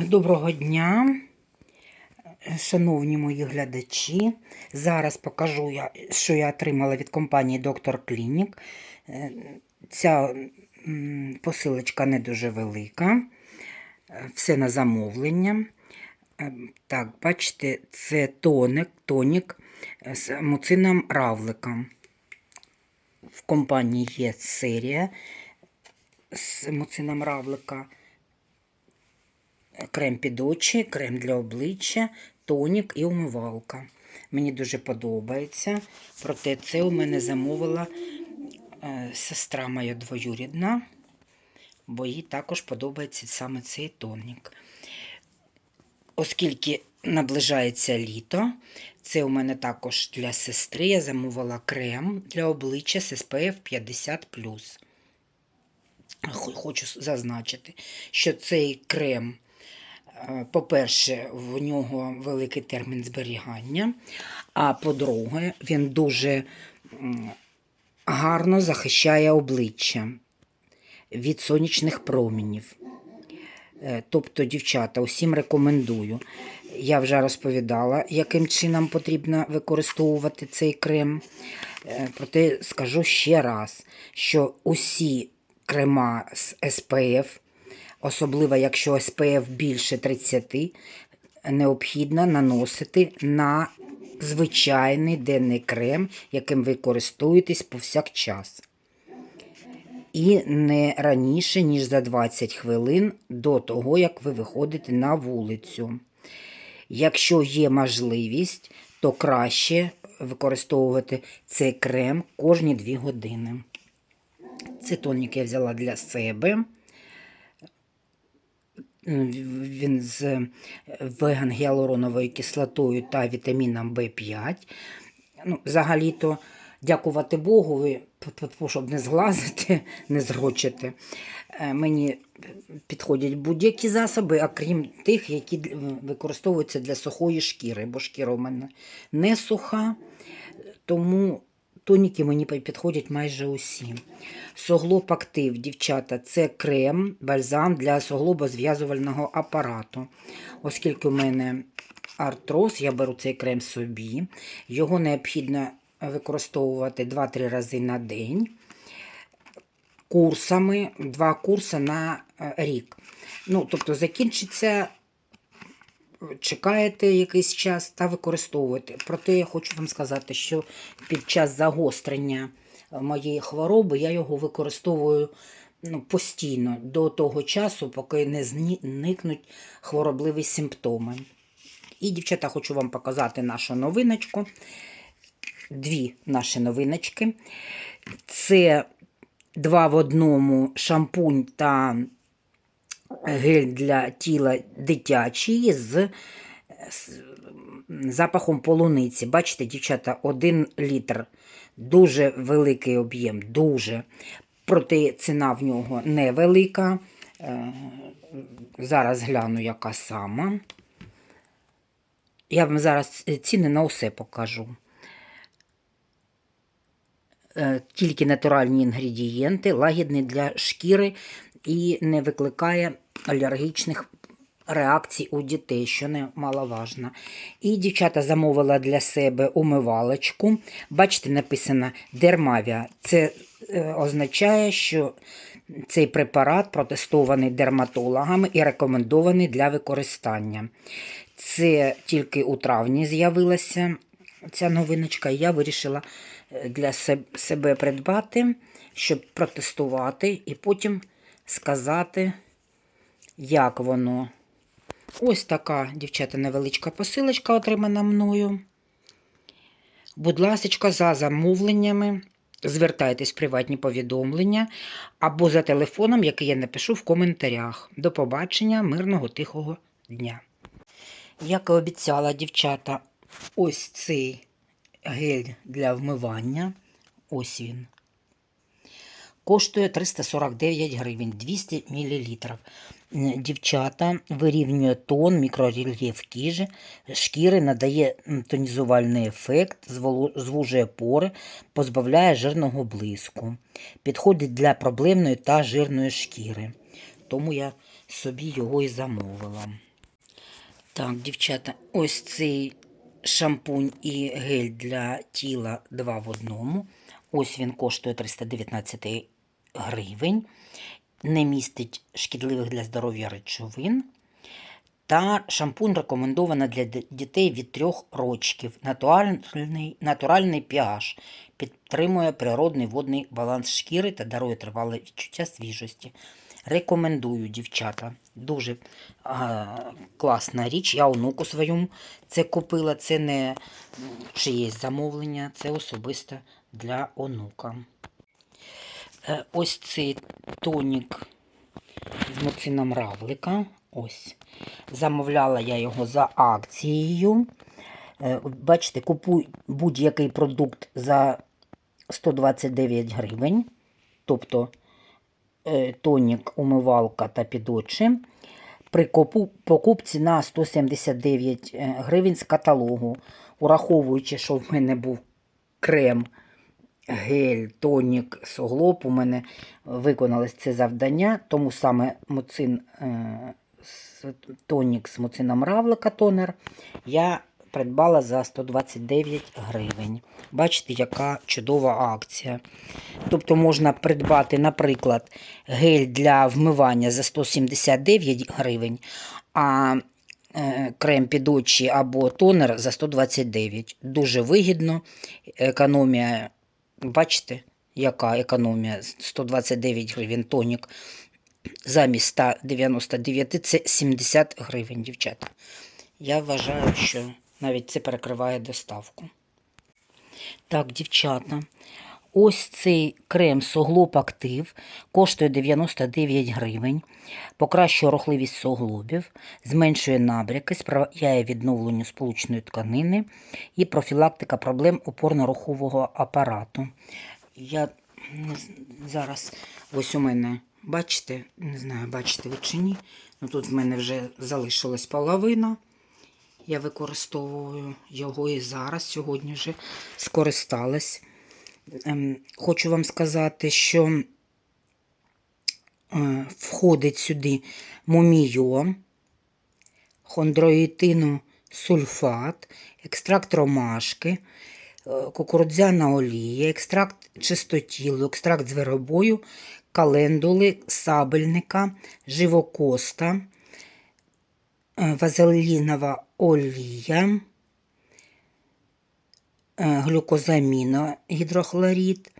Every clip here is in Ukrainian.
Доброго дня, шановні мої глядачі. Зараз покажу, що я отримала від компанії Доктор Клінік. Е, Ця посилочка не дуже велика. Е, Все на замовлення. Е, Так, бачите, це тоник, тонік з муцином равлика. В компанії є серія з муцином равлика крем під очі, крем для обличчя, тонік і умивалка. Мені дуже подобається. Проте це у мене замовила е, сестра моя двоюрідна, бо їй також подобається саме цей тонік. Оскільки наближається літо, це у мене також для сестри. Я замовила крем для обличчя з SPF 50. Хочу зазначити, що цей крем По-перше, в нього великий термін зберігання, а по-друге, він дуже гарно захищає обличчя від сонячних промінів. Е, Тобто, дівчата, усім рекомендую. Я вже розповідала, яким чином потрібно використовувати цей крем. Е, Проте скажу ще раз, що усі крема з SPF особливо якщо SPF більше 30, необхідно наносити на звичайний денний крем, яким ви користуєтесь повсякчас. І не раніше, ніж за 20 хвилин до того, як ви виходите на вулицю. Якщо є можливість, то краще використовувати цей крем кожні 2 години. Це тонік я взяла для себе. Він з веган-гіалуроновою кислотою та вітаміном В5. Ну, взагалі-то, дякувати Богу, щоб не зглазити, не зрочити. е, Мені підходять будь-які засоби, окрім тих, які використовуються для сухої шкіри, бо шкіра у мене не суха, тому тоніки мені підходять майже усі. Соглоб актив, дівчата, це крем, бальзам для суглобозв'язувального апарату. Оскільки у мене артроз, я беру цей крем собі. Його необхідно використовувати 2-3 рази на день. Курсами, два курси на е, рік. Ну, тобто закінчиться, чекаєте якийсь час та використовуєте. Проте я хочу вам сказати, що під час загострення моєї хвороби я його використовую ну, постійно до того часу, поки не зникнуть хворобливі симптоми. І, дівчата, хочу вам показати нашу новиночку. Дві наші новиночки. Це два в одному шампунь та гель для тіла дитячий з запахом полуниці. Бачите, дівчата, один літр. Дуже великий об'єм, дуже. Проте ціна в нього невелика. Е, Зараз гляну, яка сама. Я вам зараз ціни на усе покажу. Е, Тільки натуральні інгредієнти, лагідний для шкіри і не викликає алергічних реакцій у дітей, що немаловажно. І дівчата замовила для себе умивалочку. Бачите, написано Дермавія. Це е, означає, що цей препарат протестований дерматологами і рекомендований для використання. Це тільки у травні з'явилася ця новиночка, і я вирішила е, для себе придбати, щоб протестувати і потім сказати, як воно. Ось така, дівчата, невеличка посилочка отримана мною. Будь ласка, за замовленнями. Звертайтесь в приватні повідомлення або за телефоном, який я напишу в коментарях. До побачення, мирного тихого дня. Як і обіцяла, дівчата, ось цей гель для вмивання. Ось він. Коштує 349 гривень, 200 мл. Дівчата вирівнює тон, мікрорельєф кіжі, шкіри, надає тонізувальний ефект, звужує пори, позбавляє жирного блиску. Підходить для проблемної та жирної шкіри. Тому я собі його і замовила. Так, дівчата, ось цей шампунь і гель для тіла 2 в одному. Ось він коштує 319 гривень. Не містить шкідливих для здоров'я речовин. Та шампунь рекомендовано для дітей від 3 рочків. Натуральний, натуральний pH. Підтримує природний водний баланс шкіри та дарує тривале відчуття свіжості. Рекомендую, дівчата. Дуже а, класна річ. Я онуку своєму це купила. Це не чиєсь замовлення, це особисто для онука. Е, Ось цей тонік з муцином равлика. Ось. Замовляла я його за акцією. Е, Бачите, купуй будь-який продукт за 129 гривень. Тобто е, тонік, умивалка та підочі. При покупці на 179 е, гривень з каталогу, ураховуючи, що в мене був крем, гель, тонік, суглоб, у мене виконалось це завдання, тому саме муцин, е, тонік з муцином равлика тонер я придбала за 129 гривень. Бачите, яка чудова акція. Тобто можна придбати, наприклад, гель для вмивання за 179 гривень, а е, крем під очі або тонер за 129. Дуже вигідно. Економія, бачите, яка економія? 129 гривень тонік замість 199 це 70 гривень, дівчата. Я вважаю, що навіть це перекриває доставку. Так, дівчата, ось цей крем Соглоб Актив коштує 99 гривень, покращує рухливість суглобів, зменшує набряки, сприяє відновленню сполучної тканини і профілактика проблем опорно-рухового апарату. Я зараз ось у мене, бачите, не знаю, бачите ви чи ні, ну тут в мене вже залишилась половина. Я використовую його і зараз, сьогодні вже скористалась. Ем, хочу вам сказати, що е, входить сюди мумійо, хондроїтину сульфат, екстракт ромашки, е, кукурудзяна олія, екстракт чистотілу, екстракт зверобою, календули, сабельника, живокоста, е, вазелінова олія, е, глюкозаміногідрохлорид.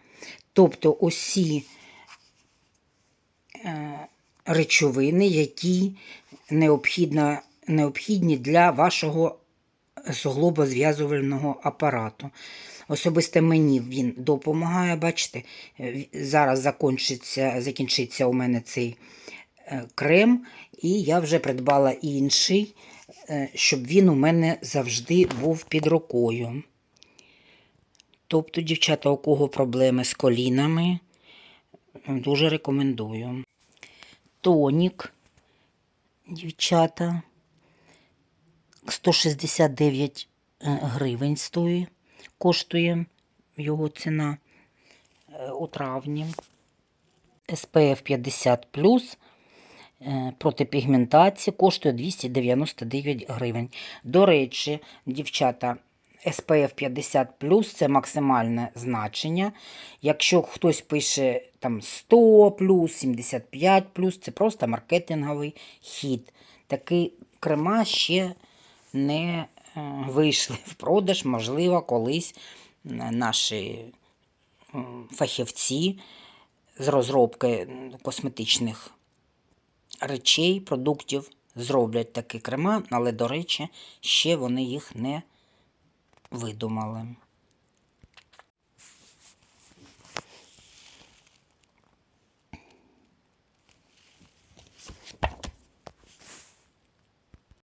Тобто усі е, речовини, які необхідні для вашого суглобозв'язувального апарату. Особисто мені він допомагає, бачите, зараз закінчиться, закінчиться у мене цей е, крем, і я вже придбала інший, щоб він у мене завжди був під рукою. Тобто, дівчата, у кого проблеми з колінами, дуже рекомендую. Тонік, дівчата, 169 е, гривень стоїть, коштує його ціна е, у травні. SPF 50 е, проти пігментації коштує 299 гривень. До речі, дівчата, SPF 50 це максимальне значення. Якщо хтось пише там 100 75 це просто маркетинговий хід. Такі крема ще не е, вийшли в продаж, можливо, колись наші фахівці з розробки косметичних речей, продуктів зроблять такі крема, але, до речі, ще вони їх не видумали.